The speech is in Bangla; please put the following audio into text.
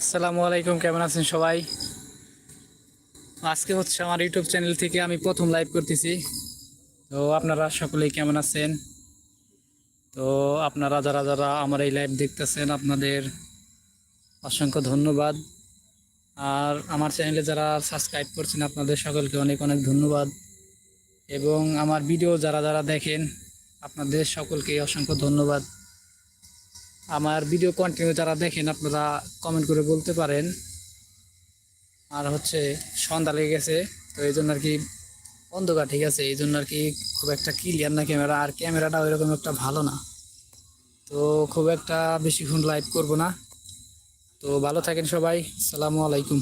আসসালামু আলাইকুম, কেমন আছেন সবাই? আজকে হচ্ছে আমার ইউটিউব চ্যানেল থেকে আমি প্রথম লাইভ করতেছি। তো আপনারা সকলেই কেমন আছেন? তো আপনারা যারা যারা আমার এই লাইভ দেখতেছেন, আপনাদের অসংখ্য ধন্যবাদ। আর আমার চ্যানেলে যারা সাবস্ক্রাইব করছেন, আপনাদের সকলকে অনেক অনেক ধন্যবাদ। এবং আমার ভিডিও যারা যারা দেখেন আপনাদের সকলকে অসংখ্য ধন্যবাদ। আমার ভিডিও কন্টিনিউ যারা দেখেন, আপনারা কমেন্ট করে বলতে পারেন। আর হচ্ছে, সন্ধ্যা লেগে গেছে, তো এই জন্য আর কি অন্ধকার ঠিক আছে, এই জন্য আর কি খুব একটা ক্লিয়ার না ক্যামেরা আর ক্যামেরাটা ওইরকম একটা ভালো না। তো খুব একটা বেশিক্ষণ লাইভ করব না। তো ভালো থাকেন সবাই সালামু আলাইকুম।